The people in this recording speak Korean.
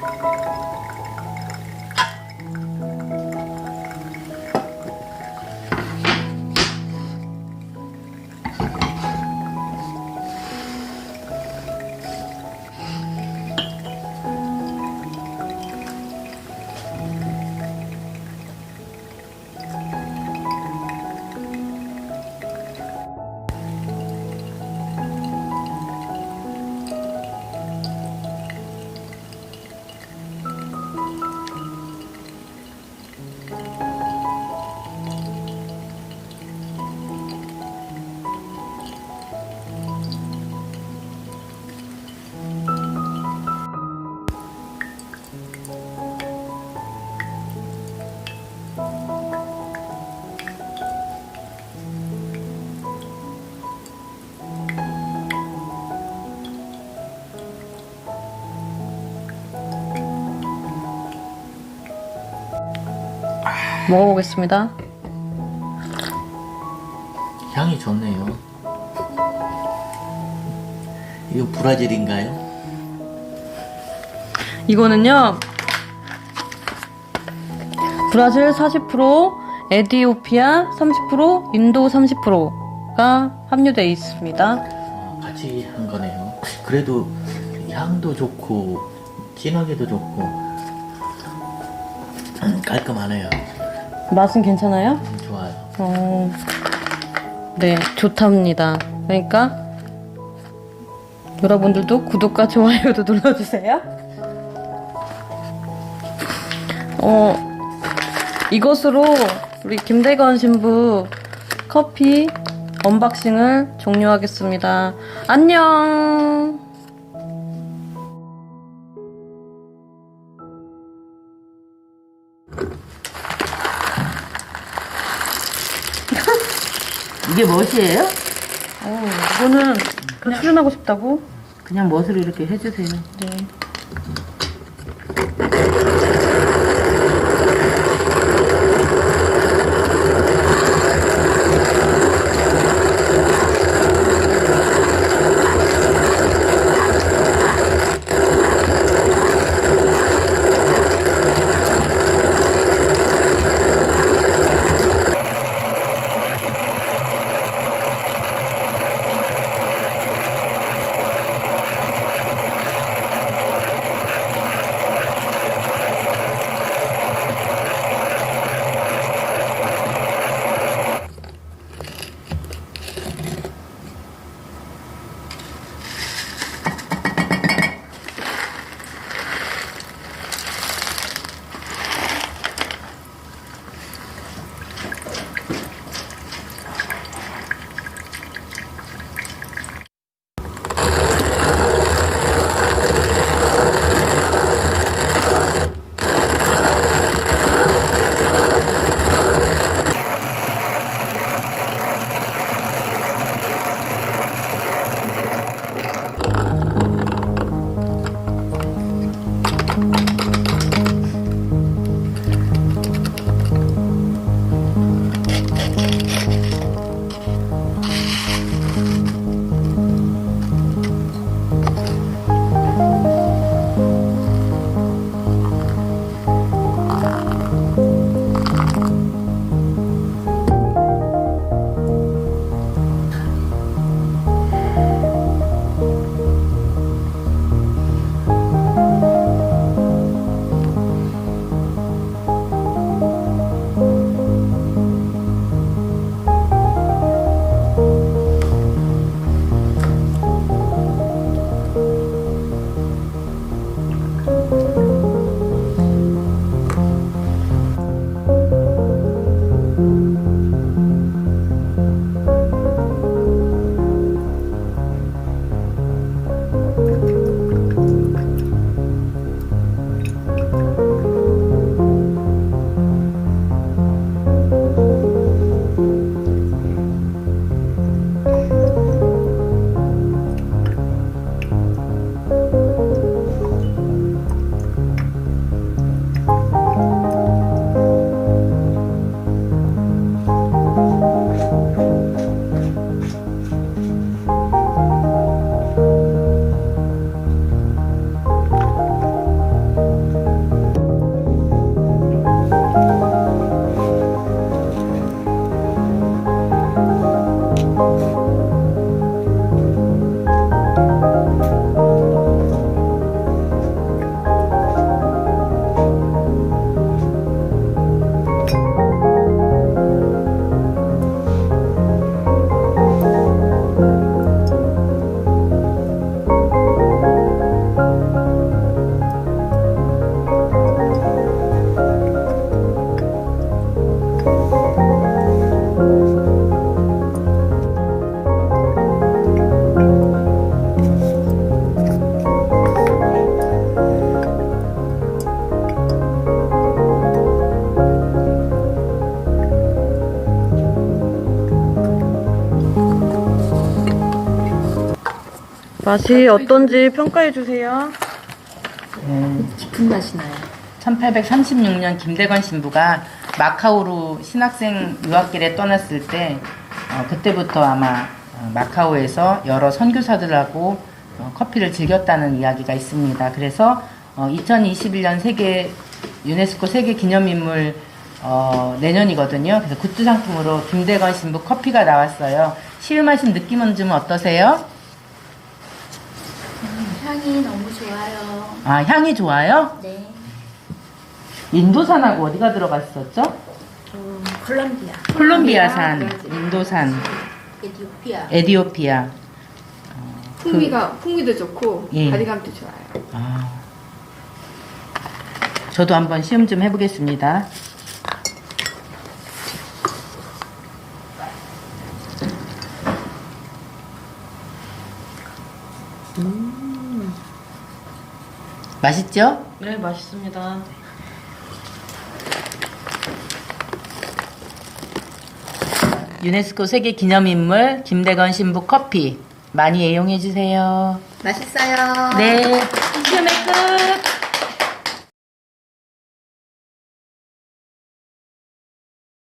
Música 먹어보겠습니다. 향이 좋네요. 이거 브라질인가요? 이거는요. 브라질 40%, 에디오피아 30%, 인도 30%가 함유되어 있습니다. 아, 같이 한 거네요. 그래도 향도 좋고 진하게도 좋고 음, 깔끔하네요. 맛은 괜찮아요? 음, 좋아요. 어, 네, 좋답니다. 그러니까 여러분들도 구독과 좋아요도 눌러주세요. 어, 이것으로 우리 김대건 신부 커피 언박싱을 종료하겠습니다. 안녕! 이게 멋이에요? 어, 이거는 그냥 출연하고 싶다고? 그냥 멋으로 이렇게 해주세요. 네. 맛이 어떤지 평가해 주세요. 깊은 맛이 나요. 1836년 김대건 신부가 마카오로 신학생 유학길에 떠났을 때 어, 그때부터 아마 어, 마카오에서 여러 선교사들하고 어, 커피를 즐겼다는 이야기가 있습니다. 그래서 어, 2021년 세계 유네스코 세계 기념인물 어, 내년이거든요. 그래서 굿즈 상품으로 김대건 신부 커피가 나왔어요. 시음하신 느낌은 좀 어떠세요? 향이 너무 좋아요. 아 향이 좋아요? 네. 인도산하고 어디가 들어갔었죠? 음, 콜롬비아, 콜롬비아산, 브라질. 인도산, 에티오피아. 에디오피아. 풍미가 풍미도 좋고 예. 바디감도 좋아요. 아. 저도 한번 시험 좀 해보겠습니다. 맛있죠? 네, 맛있습니다. 유네스코 세계 기념인물 김대건 신부 커피 많이 애용해 주세요. 맛있어요. 네, 시험의 끝.